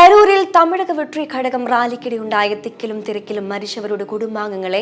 കരൂരിൽ തമിഴക വെട്രി ഘടകം റാലിക്കിടെയുണ്ടായ തിക്കിലും തിരക്കിലും മരിച്ചവരുടെ കുടുംബാംഗങ്ങളെ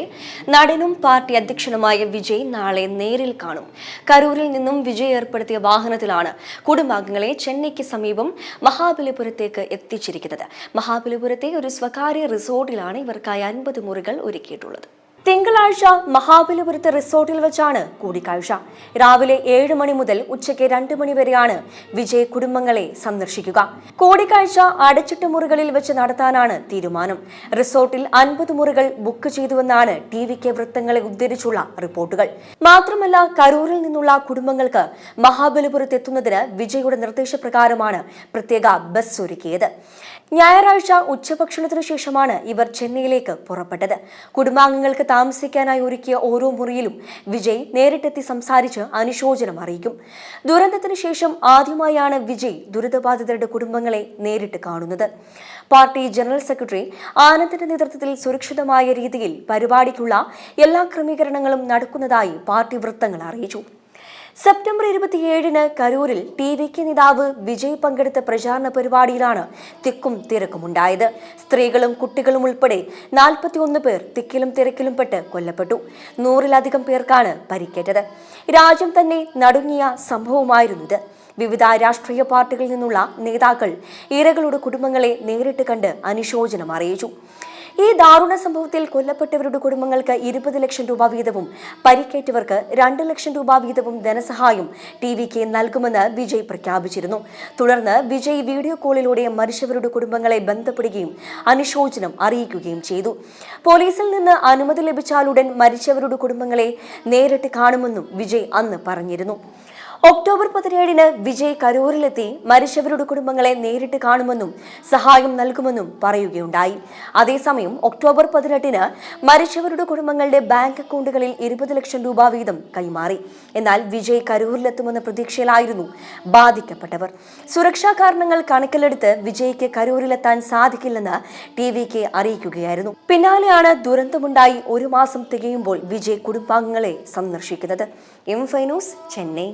നടനും പാർട്ടി അധ്യക്ഷനുമായ വിജയ് നാളെ നേരിൽ കാണും. കരൂരിൽ നിന്നും വിജയ് ഏർപ്പെടുത്തിയ വാഹനത്തിലാണ് കുടുംബാംഗങ്ങളെ ചെന്നൈക്ക് സമീപം മഹാബലിപുരത്തേക്ക് എത്തിച്ചിരിക്കുന്നത്. മഹാബലിപുരത്തെ ഒരു സ്വകാര്യ റിസോർട്ടിലാണ് ഇവർക്കായി അൻപത് മുറികൾ ഒരുക്കിയിട്ടുള്ളത്. തിങ്കളാഴ്ച മഹാബലിപുരത്ത് റിസോർട്ടിൽ വെച്ചാണ് കൂടിക്കാഴ്ച. രാവിലെ ഏഴ് മണി മുതൽ ഉച്ചയ്ക്ക് രണ്ട് മണി വരെയാണ് വിജയ് കുടുംബങ്ങളെ സന്ദർശിക്കുക. കൂടിക്കാഴ്ച അടച്ചിട്ട മുറികളിൽ വെച്ച് നടത്താനാണ് തീരുമാനം. റിസോർട്ടിൽ അൻപത് മുറികൾ ബുക്ക് ചെയ്തുവെന്നാണ് ടി വി കെ വൃത്തങ്ങളെ ഉദ്ധരിച്ചുള്ള റിപ്പോർട്ടുകൾ. മാത്രമല്ല കരൂരിൽ നിന്നുള്ള കുടുംബങ്ങൾക്ക് മഹാബലിപുരത്ത് എത്തുന്നതിന് വിജയുടെ നിർദ്ദേശപ്രകാരമാണ് പ്രത്യേക ബസ് ഒരുക്കിയത്. ഞായറാഴ്ച ഉച്ചഭക്ഷണത്തിനു ശേഷമാണ് ഇവർ ചെന്നൈയിലേക്ക് പുറപ്പെട്ടത്. കുടുംബാംഗങ്ങൾക്ക് താമസിക്കാനായി ഒരുക്കിയ ഓരോ മുറിയിലും വിജയ് നേരിട്ടെത്തി സംസാരിച്ച് അനുശോചനം അറിയിക്കും. ദുരന്തത്തിന് ശേഷം ആദ്യമായാണ് വിജയ് ദുരിതബാധിതരുടെ കുടുംബങ്ങളെ നേരിട്ട് കാണുന്നത്. പാർട്ടി ജനറൽ സെക്രട്ടറി ആനന്ദിന്റെ നേതൃത്വത്തിൽ സുരക്ഷിതമായ രീതിയിൽ പരിപാടിക്കുള്ള എല്ലാ ക്രമീകരണങ്ങളും നടക്കുന്നതായി പാർട്ടി വൃത്തങ്ങൾ അറിയിച്ചു. സെപ്റ്റംബർ ഇരുപത്തിയേഴിന് കരൂരിൽ ടി വി കെ നേതാവ് വിജയ് പങ്കെടുത്ത പ്രചാരണ പരിപാടിയിലാണ് തിക്കും തിരക്കുമുണ്ടായത്. സ്ത്രീകളും കുട്ടികളും ഉൾപ്പെടെ നാൽപ്പത്തിയൊന്ന് പേർ തിക്കിലും തിരക്കിലും പെട്ട് കൊല്ലപ്പെട്ടു. നൂറിലധികം പേർക്കാണ് പരിക്കേറ്റത്. രാജ്യം തന്നെ നടുങ്ങിയ സംഭവമായിരുന്നു ഇത് വിവിധ രാഷ്ട്രീയ പാർട്ടികളിൽ നിന്നുള്ള നേതാക്കൾ ഇരകളുടെ കുടുംബങ്ങളെ നേരിട്ട് കണ്ട് അനുശോചനം അറിയിച്ചു. ഈ ദാരുണ സംഭവത്തിൽ കൊല്ലപ്പെട്ടവരുടെ കുടുംബങ്ങൾക്ക് ഇരുപത് ലക്ഷം രൂപ വീതവും പരിക്കേറ്റവർക്ക് രണ്ട് ലക്ഷം രൂപ വീതവും ധനസഹായം ടി വിക്ക് നൽകുമെന്ന് വിജയ് പ്രഖ്യാപിച്ചിരുന്നു. തുടർന്ന് വിജയ് വീഡിയോ കോളിലൂടെ മരിച്ചവരുടെ കുടുംബങ്ങളെ ബന്ധപ്പെടുകയും അനുശോചനം അറിയിക്കുകയും ചെയ്തു. പോലീസിൽ നിന്ന് അനുമതി ലഭിച്ചാലുടൻ മരിച്ചവരുടെ കുടുംബങ്ങളെ നേരിട്ട് കാണുമെന്നും വിജയ് അന്ന് പറഞ്ഞിരുന്നു. ഒക്ടോബർ പതിനേഴിന് വിജയ് കരൂരിലെത്തി മരിച്ചവരുടെ കുടുംബങ്ങളെ നേരിട്ട് കാണുമെന്നും സഹായം നൽകുമെന്നും പറയുകയുണ്ടായി. അതേസമയം ഒക്ടോബർ പതിനെട്ടിന് മരിച്ചവരുടെ കുടുംബങ്ങളുടെ ബാങ്ക് അക്കൗണ്ടുകളിൽ ഇരുപത് ലക്ഷം രൂപ വീതം കൈമാറി. എന്നാൽ വിജയ് കരൂരിലെത്തുമെന്ന പ്രതീക്ഷയിലായിരുന്നു ബാധിക്കപ്പെട്ടവർ. സുരക്ഷാ കാരണങ്ങൾ കണക്കിലെടുത്ത് വിജയ്ക്ക് കരൂരിലെത്താൻ സാധിക്കില്ലെന്ന് ടി വി കെ അറിയിക്കുകയായിരുന്നു. പിന്നാലെയാണ് ദുരന്തമുണ്ടായി ഒരു മാസം തികയുമ്പോൾ വിജയ് കുടുംബാംഗങ്ങളെ സന്ദർശിക്കുന്നത്. എം ഫൈനൂസ് ചെന്നൈ.